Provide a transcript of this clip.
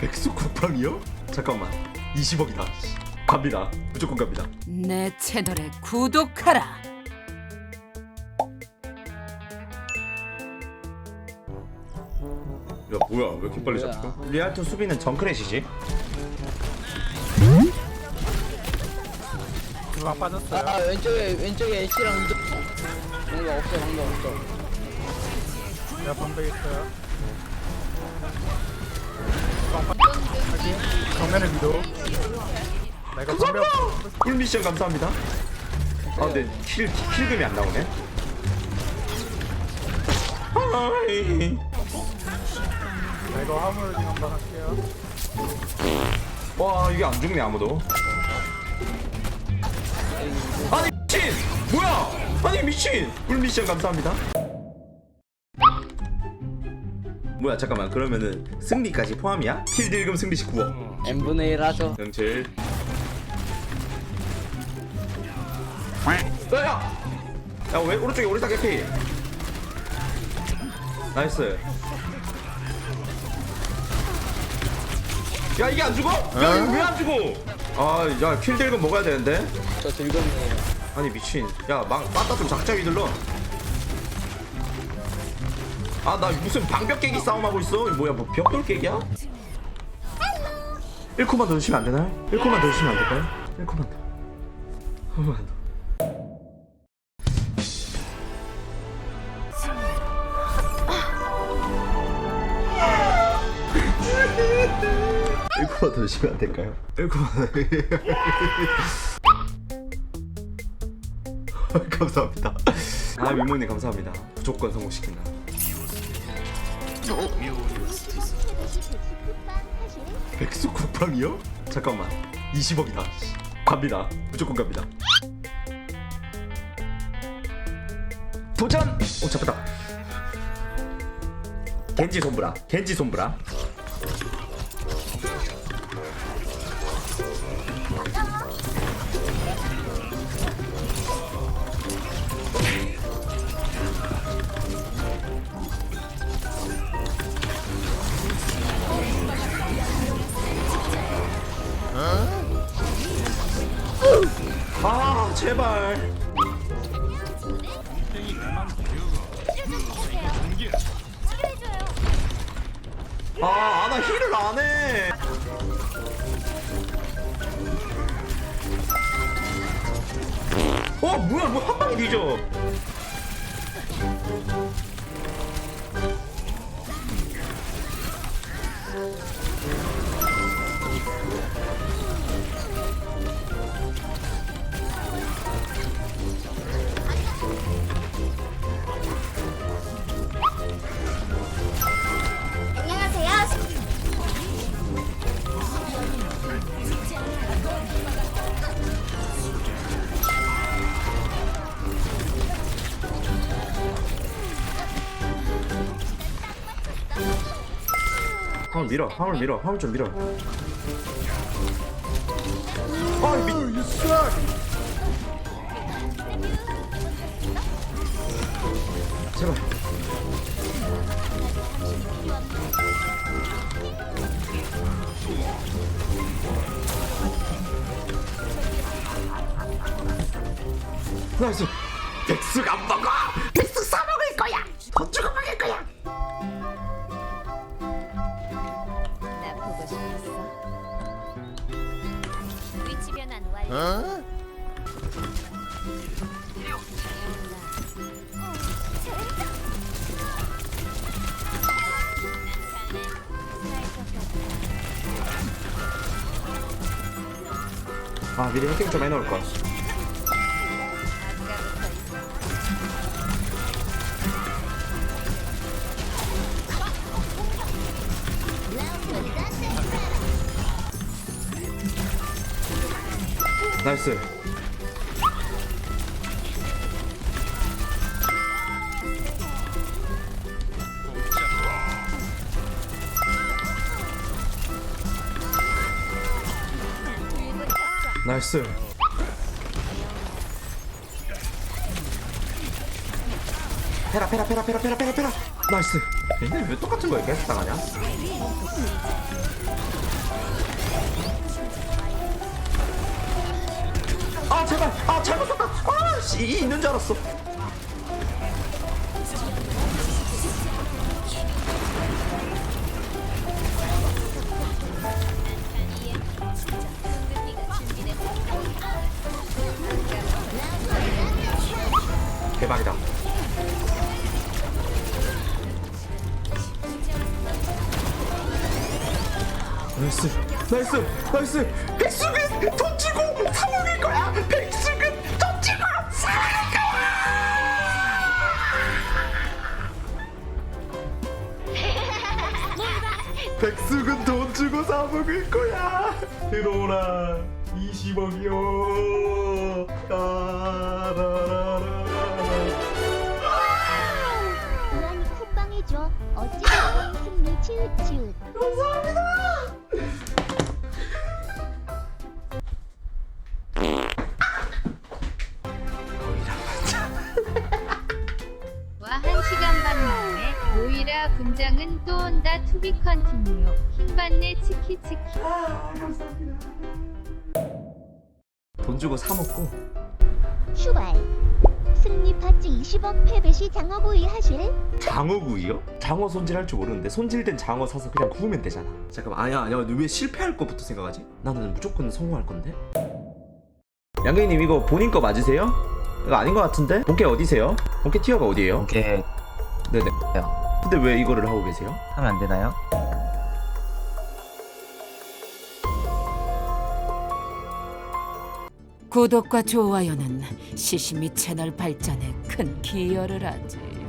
백수 쿠팡이요? 잠깐만 20억이다 갑니다 무조건 갑니다 내 채널에 구독하라. 야 뭐야 왜 이렇게 빨리 잡혀? 리알토 수비는 주방 빠졌어요. 아 왼쪽에 왼쪽에 애쉬랑 이쪽 뭔가 없어 뭔가 없어 내가 방배 있어요. 정면에 위도. 내가. 꿀미션 감사합니다 아 근데 킬, 킬금이 안 나오네 아이. 내가 화물 링 한번 할게요. 와 이게 안 죽네 아무도 아니 미친 뭐야 아니 미친 꿀미션 감사합니다 뭐야 잠깐만. 그러면은 승리까지 포함이야? 킬 딜금 승리시 9억. N분의 1 하죠. 영칠 야야! 야왜 오른쪽에 오리사 개피? 나이스. 야 이게 안 죽어? 야 이거 왜안 죽어? 아야 킬딜금 먹어야 되는데? 저 들검이에요. 아니 미친. 야 막, 빠따 좀 작자 위들러 아 나 무슨 방벽 깨기 싸움하고 있어 이거 뭐야 뭐 벽돌 깨기야? 1코만 더 주시면 안 되나요? 1코만 더 주시면 안 될까요? 1코만 더 1코만 더 1코만 더 주시면 안 될까요? 1코만 더 감사합니다 아 민모님 감사합니다 무조건 성공시킨다 백수 쿠팡이요? 잠깐만 20억이다. 갑니다. 무조건 갑니다. 도전! 오 잡혔다. 겐지 손브라 겐지 손브라 아 제발. 아 아나 힐을 안해. 어 뭐야 뭐 한 방에 뒤져 화물 밀어 화물 밀어 화물 좀 밀어. 아 미... Suck. 제발. 나이스. 백수가 안 먹어 아 미리 해킹 좀 해놓을 걸 나이스 나이스. 페라 페라 페라 페라 페라 페라 페라. 나이스. 근데 왜 똑같은 거 계속 당하냐? 아 제발. 아 잘못 썼다. 아씨 이 있는 줄 알았어 나이스. 나이스. 나이스. 백숙은 돈 주고 사 먹을 거야. 백숙은 돈 주고 사 먹을 거야! 백숙은 돈 주고 사 먹을 거야. 들어오라. 20억이요. 따라라 온다 투비 컨티뉴 힘받네 치키치키 돈 주고 사 먹고 슈발 승리 파츠 20억 패배 시 장어구이 하실? 장어구이요? 장어 손질할 줄 모르는데 손질된 장어 사서 그냥 구우면 되잖아 잠깐만 아니야 아니야 왜 실패할 것부터 생각하지? 나는 무조건 성공할 건데 양갱님 이거 본인 거 맞으세요? 이거 아닌 것 같은데? 본캐 어디세요? 본캐 티어가 어디예요? 이렇게 네네 근데 왜 이거를 하고 계세요? 하면 안 되나요? 구독과 좋아요는 시시미 채널 발전에 큰 기여를 하지.